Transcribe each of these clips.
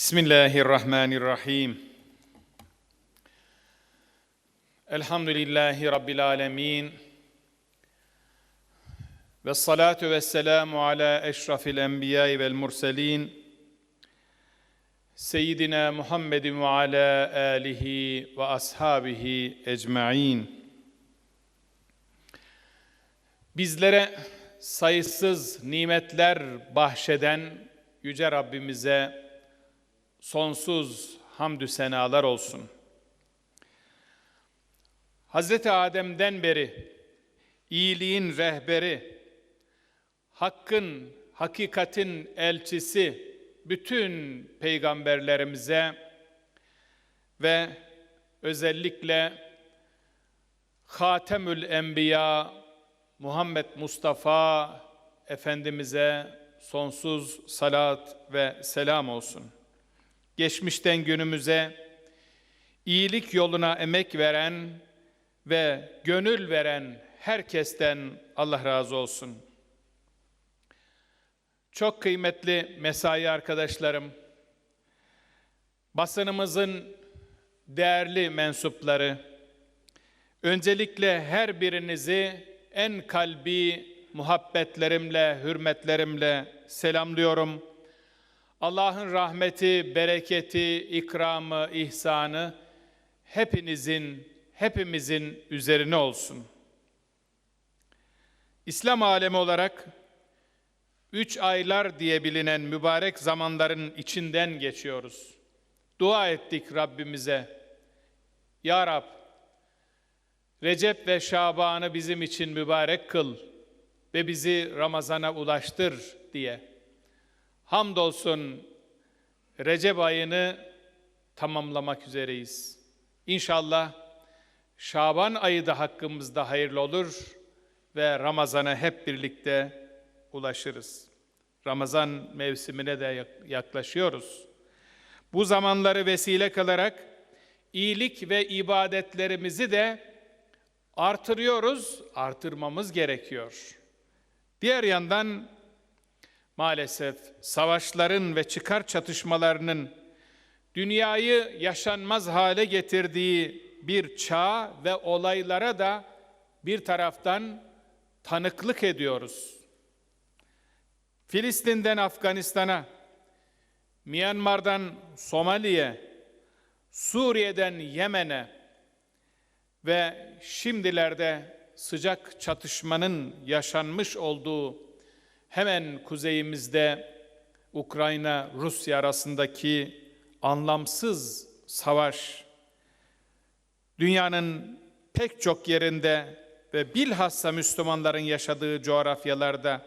Bismillahirrahmanirrahim. Elhamdülillahi Rabbil alemin. Ve salatu ve selamu ala eşrafil enbiyai vel murselin. Seyyidina Muhammedin ve ala alihi ve ashabihi ecma'in. Bizlere sayısız nimetler bahşeden Yüce Rabbimize sonsuz hamdü senalar olsun. Hazreti Adem'den beri iyiliğin rehberi, hakkın, hakikatin elçisi bütün peygamberlerimize ve özellikle Hatemül Enbiya Muhammed Mustafa Efendimiz'e sonsuz salat ve selam olsun. Geçmişten günümüze iyilik yoluna emek veren ve gönül veren herkesten Allah razı olsun. Çok kıymetli mesai arkadaşlarım, basınımızın değerli mensupları, öncelikle her birinizi en kalbi muhabbetlerimle, hürmetlerimle selamlıyorum. Allah'ın rahmeti, bereketi, ikramı, ihsanı hepinizin, hepimizin üzerine olsun. İslam alemi olarak üç aylar diye bilinen mübarek zamanların içinden geçiyoruz. Dua ettik Rabbimize. Ya Rab, Recep ve Şaban'ı bizim için mübarek kıl ve bizi Ramazan'a ulaştır diye. Hamdolsun Recep ayını tamamlamak üzereyiz. İnşallah Şaban ayı da hakkımızda hayırlı olur ve Ramazan'a hep birlikte ulaşırız. Ramazan mevsimine de yaklaşıyoruz. Bu zamanları vesile kılarak iyilik ve ibadetlerimizi de artırıyoruz, artırmamız gerekiyor. Diğer yandan maalesef savaşların ve çıkar çatışmalarının dünyayı yaşanmaz hale getirdiği bir çağ ve olaylara da bir taraftan tanıklık ediyoruz. Filistin'den Afganistan'a, Myanmar'dan Somali'ye, Suriye'den Yemen'e ve şimdilerde sıcak çatışmanın yaşanmış olduğu hemen kuzeyimizde Ukrayna Rusya arasındaki anlamsız savaş dünyanın pek çok yerinde ve bilhassa Müslümanların yaşadığı coğrafyalarda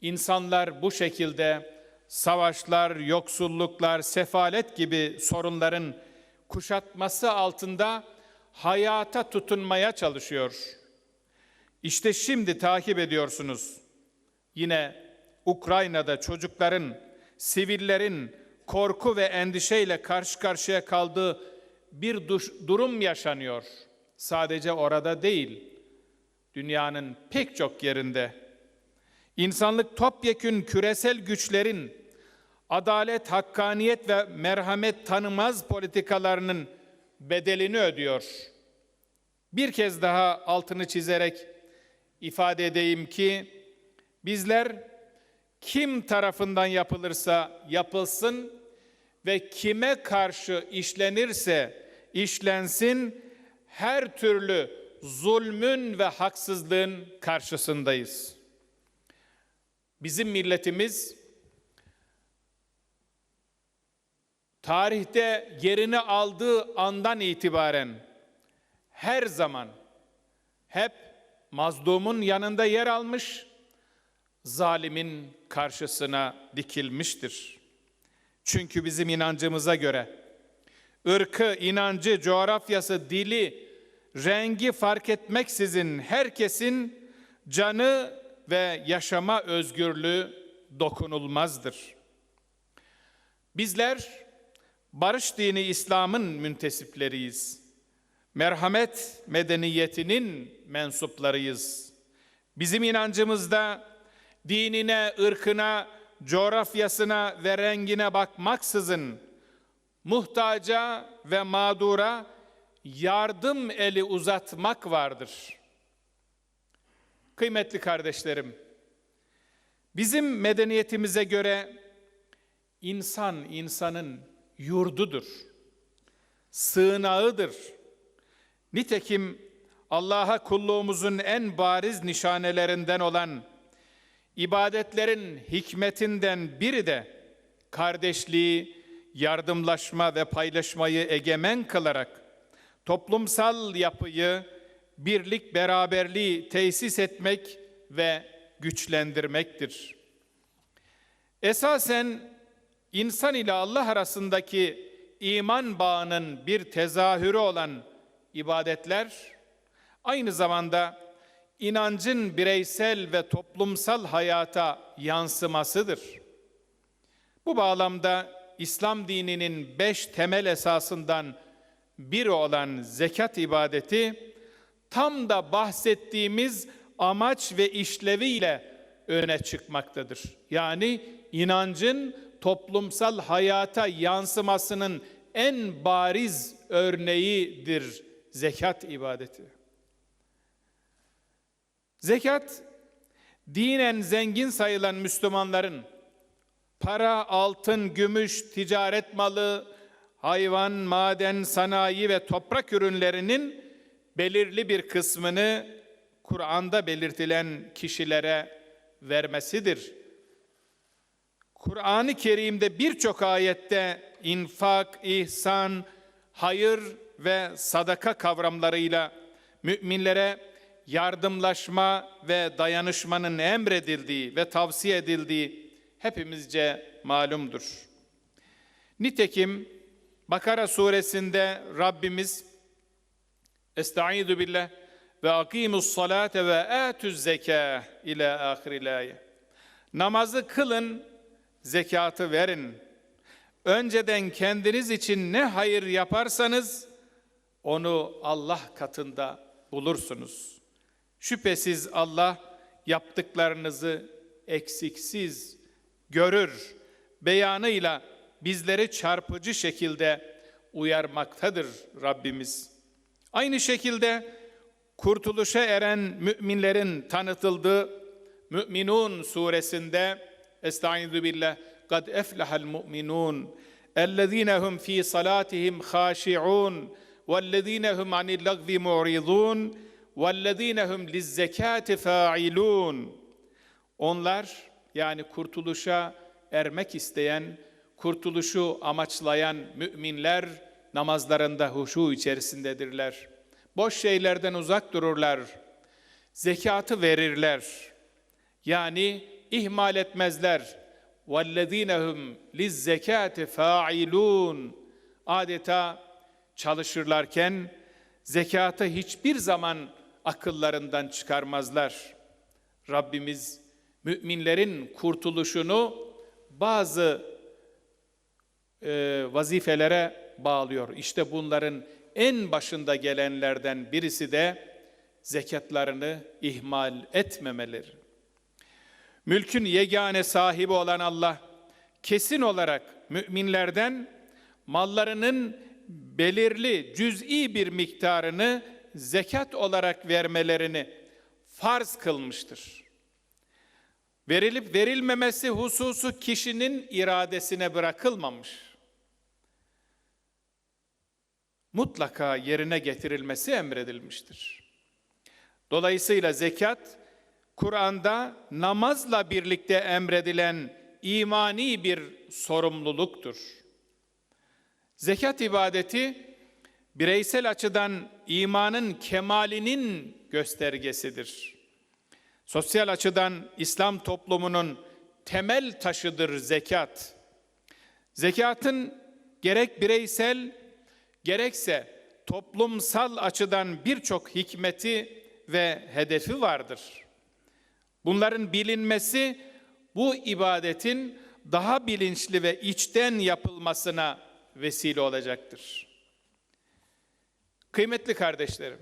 insanlar bu şekilde savaşlar, yoksulluklar, sefalet gibi sorunların kuşatması altında hayata tutunmaya çalışıyor. İşte şimdi takip ediyorsunuz. Yine Ukrayna'da çocukların, sivillerin korku ve endişeyle karşı karşıya kaldığı bir durum yaşanıyor. Sadece orada değil, dünyanın pek çok yerinde. İnsanlık topyekün küresel güçlerin adalet, hakkaniyet ve merhamet tanımaz politikalarının bedelini ödüyor. Bir kez daha altını çizerek ifade edeyim ki bizler kim tarafından yapılırsa yapılsın ve kime karşı işlenirse işlensin her türlü zulmün ve haksızlığın karşısındayız. Bizim milletimiz tarihte yerini aldığı andan itibaren her zaman hep mazlumun yanında yer almış, zalimin karşısına dikilmiştir. Çünkü bizim inancımıza göre ırkı, inancı, coğrafyası, dili, rengi fark etmeksizin herkesin canı ve yaşama özgürlüğü dokunulmazdır. Bizler barış dini İslam'ın müntesipleriyiz. Merhamet medeniyetinin mensuplarıyız. Bizim inancımızda dinine, ırkına, coğrafyasına ve rengine bakmaksızın muhtaca ve mağdura yardım eli uzatmak vardır. Kıymetli kardeşlerim, bizim medeniyetimize göre insan insanın yurdudur, sığınağıdır. Nitekim Allah'a kulluğumuzun en bariz nişanelerinden olan ibadetlerin hikmetinden biri de kardeşliği, yardımlaşma ve paylaşmayı egemen kılarak toplumsal yapıyı, birlik beraberliği tesis etmek ve güçlendirmektir. Esasen insan ile Allah arasındaki iman bağının bir tezahürü olan ibadetler aynı zamanda inancın bireysel ve toplumsal hayata yansımasıdır. Bu bağlamda İslam dininin beş temel esasından biri olan zekat ibadeti tam da bahsettiğimiz amaç ve işleviyle öne çıkmaktadır. Yani inancın toplumsal hayata yansımasının en bariz örneğidir zekat ibadeti. Zekat, dinen zengin sayılan Müslümanların para, altın, gümüş, ticaret malı, hayvan, maden, sanayi ve toprak ürünlerinin belirli bir kısmını Kur'an'da belirtilen kişilere vermesidir. Kur'an-ı Kerim'de birçok ayette infak, ihsan, hayır ve sadaka kavramlarıyla müminlere yardımlaşma ve dayanışmanın emredildiği ve tavsiye edildiği hepimizce malumdur. Nitekim Bakara suresinde Rabbimiz Estaizu billah ve akimus salate ve atuz zeka ila ahiril ayet. Namazı kılın, zekatı verin. Önceden kendiniz için ne hayır yaparsanız onu Allah katında bulursunuz. Şüphesiz Allah yaptıklarınızı eksiksiz görür. Beyanıyla bizleri çarpıcı şekilde uyarmaktadır Rabbimiz. Aynı şekilde kurtuluşa eren müminlerin tanıtıldığı Müminun suresinde Estaizu billah kad eflahal mu'minun ellezine hum fi salatihim khashi'un vellezine hum anil lagvi mu'ridun وَالَّذ۪ينَ هُمْ لِزَّكَاتِ فَاِلُونَ Onlar yani kurtuluşa ermek isteyen, kurtuluşu amaçlayan müminler namazlarında huşu içerisindedirler. Boş şeylerden uzak dururlar. Zekatı verirler. Yani ihmal etmezler. وَالَّذ۪ينَ هُمْ لِزَّكَاتِ فَاِلُونَ Adeta çalışırlarken zekatı hiçbir zaman akıllarından çıkarmazlar. Rabbimiz müminlerin kurtuluşunu bazı e, vazifelere bağlıyor. İşte bunların en başında gelenlerden birisi de zekatlarını ihmal etmemeleri. Mülkün yegane sahibi olan Allah kesin olarak müminlerden mallarının belirli cüz'i bir miktarını zekat olarak vermelerini farz kılmıştır. Verilip verilmemesi hususu kişinin iradesine bırakılmamış. Mutlaka yerine getirilmesi emredilmiştir. Dolayısıyla zekat Kur'an'da namazla birlikte emredilen imani bir sorumluluktur. Zekat ibadeti bireysel açıdan imanın kemalinin göstergesidir. Sosyal açıdan İslam toplumunun temel taşıdır zekat. Zekatın gerek bireysel gerekse toplumsal açıdan birçok hikmeti ve hedefi vardır. Bunların bilinmesi bu ibadetin daha bilinçli ve içten yapılmasına vesile olacaktır. Kıymetli kardeşlerim,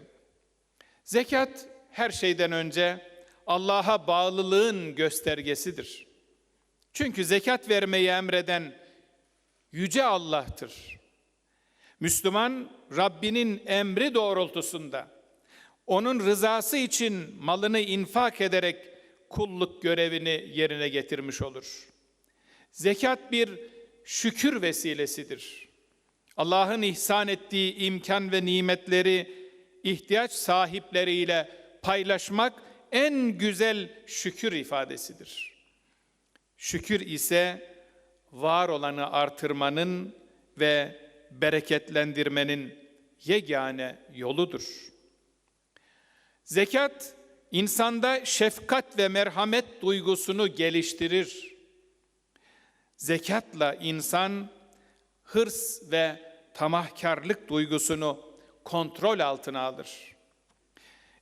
zekat her şeyden önce Allah'a bağlılığın göstergesidir. Çünkü zekat vermeyi emreden yüce Allah'tır. Müslüman Rabbinin emri doğrultusunda onun rızası için malını infak ederek kulluk görevini yerine getirmiş olur. Zekat bir şükür vesilesidir. Allah'ın ihsan ettiği imkan ve nimetleri ihtiyaç sahipleriyle paylaşmak en güzel şükür ifadesidir. Şükür ise var olanı artırmanın ve bereketlendirmenin yegane yoludur. Zekat insanda şefkat ve merhamet duygusunu geliştirir. Zekatla insan hırs ve tamahkarlık duygusunu kontrol altına alır.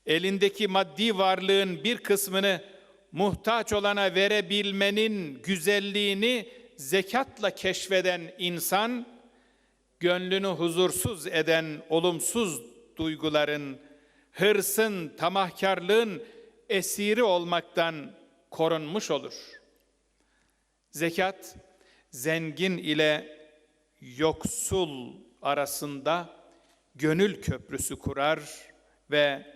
Elindeki maddi varlığın bir kısmını muhtaç olana verebilmenin güzelliğini zekatla keşfeden insan, gönlünü huzursuz eden olumsuz duyguların, hırsın, tamahkarlığın esiri olmaktan korunmuş olur. Zekat, zengin ile yoksul arasında gönül köprüsü kurar ve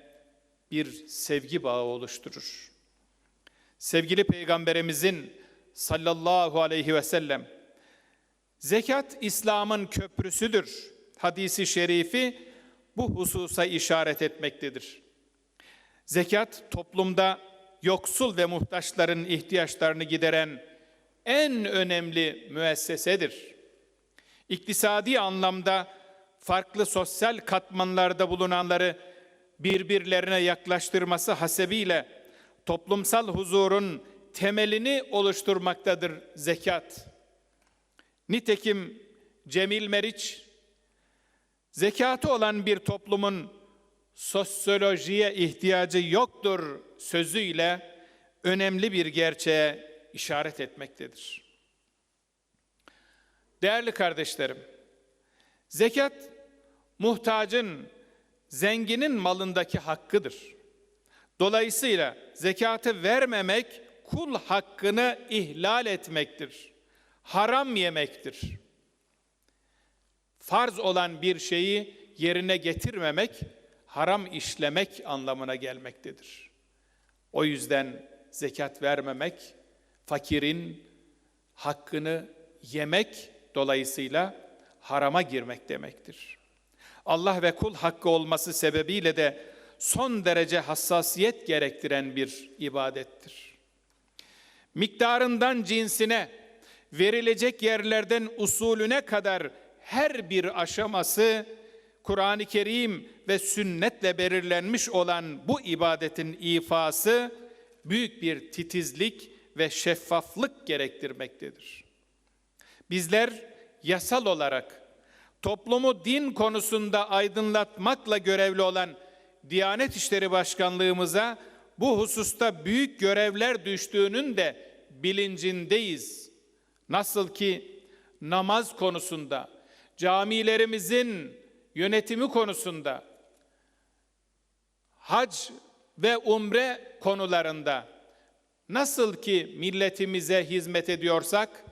bir sevgi bağı oluşturur. Sevgili Peygamberimizin sallallahu aleyhi ve sellem zekat İslam'ın köprüsüdür. Hadisi şerifi bu hususa işaret etmektedir. Zekat toplumda yoksul ve muhtaçların ihtiyaçlarını gideren en önemli müessesedir. İktisadi anlamda farklı sosyal katmanlarda bulunanları birbirlerine yaklaştırması hasebiyle toplumsal huzurun temelini oluşturmaktadır zekat. Nitekim Cemil Meriç, zekatı olan bir toplumun sosyolojiye ihtiyacı yoktur sözüyle önemli bir gerçeğe işaret etmektedir. Değerli kardeşlerim, zekat muhtacın, zenginin malındaki hakkıdır. Dolayısıyla zekatı vermemek kul hakkını ihlal etmektir. Haram yemektir. Farz olan bir şeyi yerine getirmemek, haram işlemek anlamına gelmektedir. O yüzden zekat vermemek, fakirin hakkını yemek dolayısıyla harama girmek demektir. Allah ve kul hakkı olması sebebiyle de son derece hassasiyet gerektiren bir ibadettir. Miktarından cinsine, verilecek yerlerden usulüne kadar her bir aşaması Kur'an-ı Kerim ve sünnetle belirlenmiş olan bu ibadetin ifası büyük bir titizlik ve şeffaflık gerektirmektedir. Bizler yasal olarak toplumu din konusunda aydınlatmakla görevli olan Diyanet İşleri Başkanlığımıza bu hususta büyük görevler düştüğünün de bilincindeyiz. Nasıl ki namaz konusunda, camilerimizin yönetimi konusunda, hac ve umre konularında nasıl ki milletimize hizmet ediyorsak,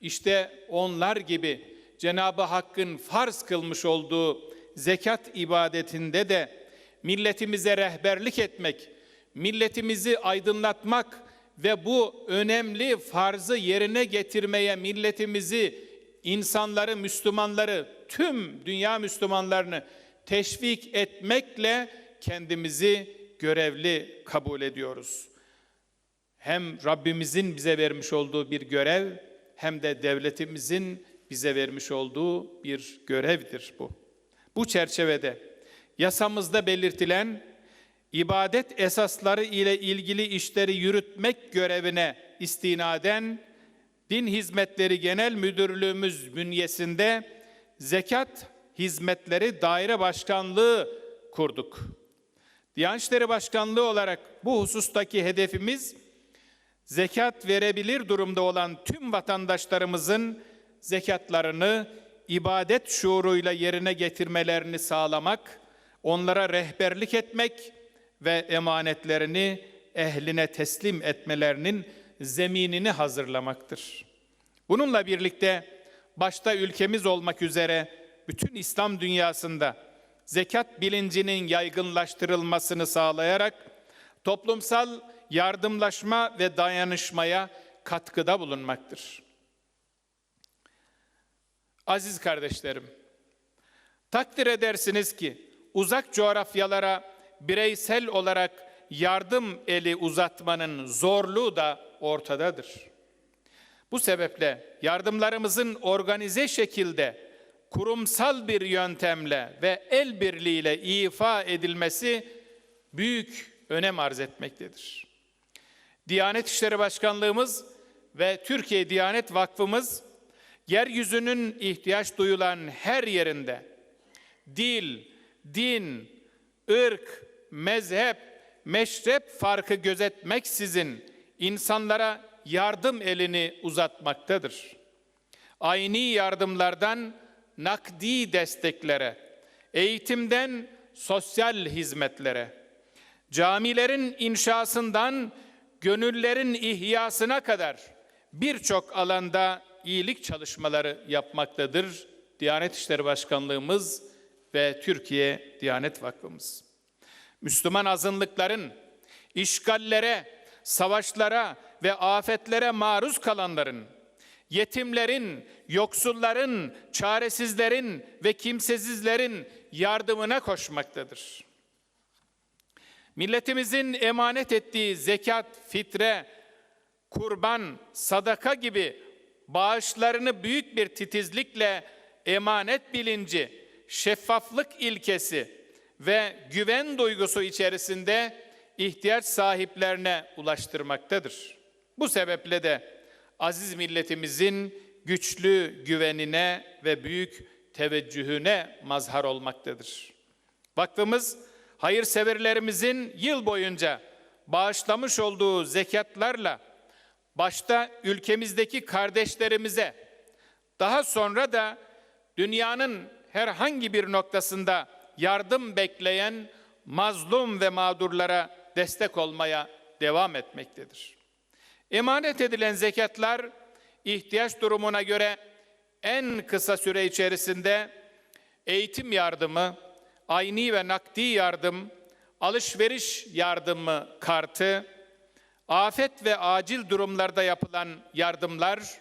işte onlar gibi Cenab-ı Hakk'ın farz kılmış olduğu zekat ibadetinde de milletimize rehberlik etmek, milletimizi aydınlatmak ve bu önemli farzı yerine getirmeye milletimizi, insanları, Müslümanları, tüm dünya Müslümanlarını teşvik etmekle kendimizi görevli kabul ediyoruz. Hem Rabbimizin bize vermiş olduğu bir görev hem de devletimizin bize vermiş olduğu bir görevdir bu. Bu çerçevede yasamızda belirtilen ibadet esasları ile ilgili işleri yürütmek görevine istinaden Din Hizmetleri Genel Müdürlüğümüz bünyesinde zekat hizmetleri daire başkanlığı kurduk. Diyanet İşleri Başkanlığı olarak bu husustaki hedefimiz zekat verebilir durumda olan tüm vatandaşlarımızın zekatlarını ibadet şuuruyla yerine getirmelerini sağlamak, onlara rehberlik etmek ve emanetlerini ehline teslim etmelerinin zeminini hazırlamaktır. Bununla birlikte başta ülkemiz olmak üzere bütün İslam dünyasında zekat bilincinin yaygınlaştırılmasını sağlayarak toplumsal yardımlaşma ve dayanışmaya katkıda bulunmaktır. Aziz kardeşlerim, takdir edersiniz ki uzak coğrafyalara bireysel olarak yardım eli uzatmanın zorluğu da ortadadır. Bu sebeple yardımlarımızın organize şekilde kurumsal bir yöntemle ve el birliğiyle ifa edilmesi büyük önem arz etmektedir. Diyanet İşleri Başkanlığımız ve Türkiye Diyanet Vakfımız yeryüzünün ihtiyaç duyulan her yerinde dil, din, ırk, mezhep, meşrep farkı gözetmeksizin insanlara yardım elini uzatmaktadır. Ayni yardımlardan nakdi desteklere, eğitimden sosyal hizmetlere, camilerin inşasından gönüllerin ihyasına kadar birçok alanda iyilik çalışmaları yapmaktadır Diyanet İşleri Başkanlığımız ve Türkiye Diyanet Vakfımız. Müslüman azınlıkların işgallere, savaşlara ve afetlere maruz kalanların, yetimlerin, yoksulların, çaresizlerin ve kimsesizlerin yardımına koşmaktadır. Milletimizin emanet ettiği zekat, fitre, kurban, sadaka gibi bağışlarını büyük bir titizlikle emanet bilinci, şeffaflık ilkesi ve güven duygusu içerisinde ihtiyaç sahiplerine ulaştırmaktadır. Bu sebeple de aziz milletimizin güçlü güvenine ve büyük teveccühüne mazhar olmaktadır. Vakfımız hayırseverlerimizin yıl boyunca bağışlamış olduğu zekatlarla başta ülkemizdeki kardeşlerimize daha sonra da dünyanın herhangi bir noktasında yardım bekleyen mazlum ve mağdurlara destek olmaya devam etmektedir. Emanet edilen zekatlar ihtiyaç durumuna göre en kısa süre içerisinde eğitim yardımı, ayni ve nakdi yardım, alışveriş yardımı kartı, afet ve acil durumlarda yapılan yardımlar,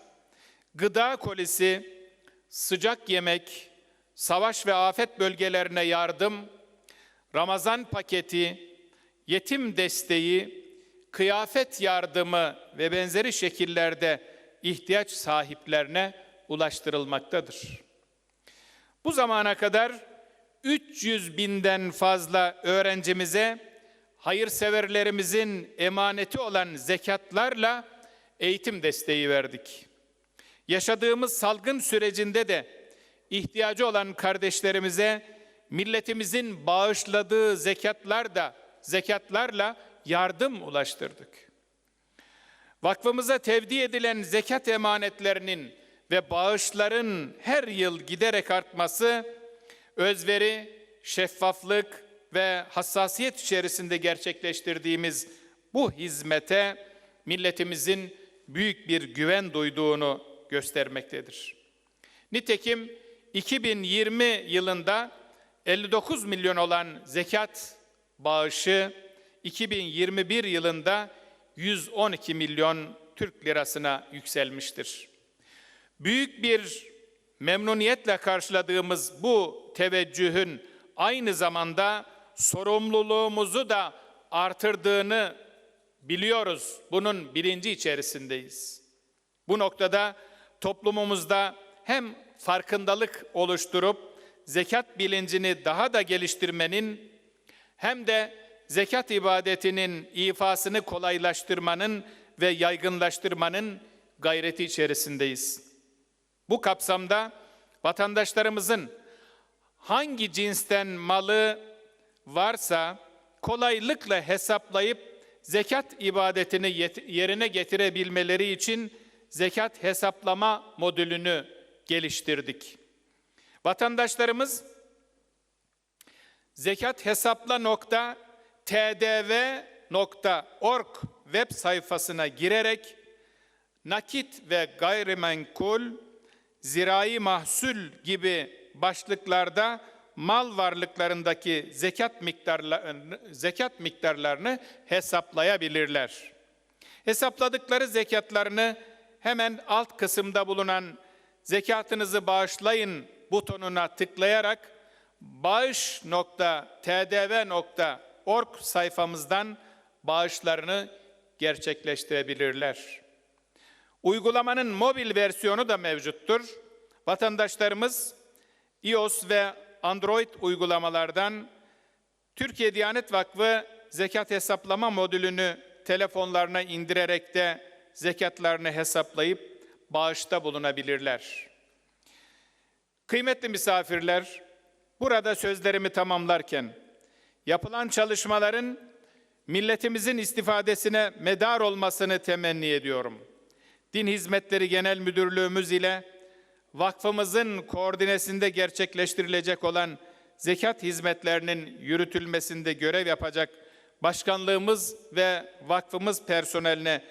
gıda kolisi, sıcak yemek, savaş ve afet bölgelerine yardım, Ramazan paketi, yetim desteği, kıyafet yardımı ve benzeri şekillerde ihtiyaç sahiplerine ulaştırılmaktadır. Bu zamana kadar 300 binden fazla öğrencimize hayırseverlerimizin emaneti olan zekatlarla eğitim desteği verdik. Yaşadığımız salgın sürecinde de ihtiyacı olan kardeşlerimize milletimizin bağışladığı zekatlar da zekatlarla yardım ulaştırdık. Vakfımıza tevdi edilen zekat emanetlerinin ve bağışların her yıl giderek artması özveri, şeffaflık ve hassasiyet içerisinde gerçekleştirdiğimiz bu hizmete milletimizin büyük bir güven duyduğunu göstermektedir. Nitekim 2020 yılında 59 milyon olan zekat bağışı 2021 yılında 112 milyon Türk lirasına yükselmiştir. Büyük bir memnuniyetle karşıladığımız bu teveccühün aynı zamanda sorumluluğumuzu da artırdığını biliyoruz. Bunun bilinci içerisindeyiz. Bu noktada toplumumuzda hem farkındalık oluşturup zekat bilincini daha da geliştirmenin hem de zekat ibadetinin ifasını kolaylaştırmanın ve yaygınlaştırmanın gayreti içerisindeyiz. Bu kapsamda vatandaşlarımızın hangi cinsten malı varsa kolaylıkla hesaplayıp zekat ibadetini yerine getirebilmeleri için zekat hesaplama modülünü geliştirdik. Vatandaşlarımız zekat hesapla nokta tdv.org web sayfasına girerek nakit ve gayrimenkul, zirai mahsul gibi başlıklarda mal varlıklarındaki zekat miktarlarını, zekat miktarlarını hesaplayabilirler. Hesapladıkları zekatlarını hemen alt kısımda bulunan zekatınızı bağışlayın butonuna tıklayarak bağış.tdv.org sayfamızdan bağışlarını gerçekleştirebilirler. Uygulamanın mobil versiyonu da mevcuttur. Vatandaşlarımız iOS ve Android uygulamalardan Türkiye Diyanet Vakfı zekat hesaplama modülünü telefonlarına indirerek de zekatlarını hesaplayıp bağışta bulunabilirler. Kıymetli misafirler, burada sözlerimi tamamlarken yapılan çalışmaların milletimizin istifadesine medar olmasını temenni ediyorum. Din Hizmetleri Genel Müdürlüğümüz ile vakfımızın koordinesinde gerçekleştirilecek olan zekat hizmetlerinin yürütülmesinde görev yapacak başkanlığımız ve vakfımız personeline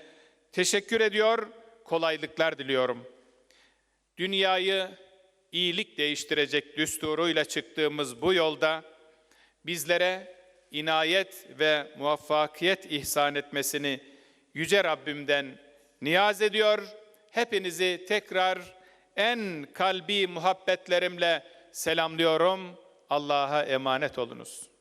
teşekkür ediyor, kolaylıklar diliyorum. Dünyayı iyilik değiştirecek düsturuyla çıktığımız bu yolda bizlere inayet ve muvaffakiyet ihsan etmesini yüce Rabbimden niyaz ediyor. Hepinizi tekrar en kalbi muhabbetlerimle selamlıyorum. Allah'a emanet olunuz.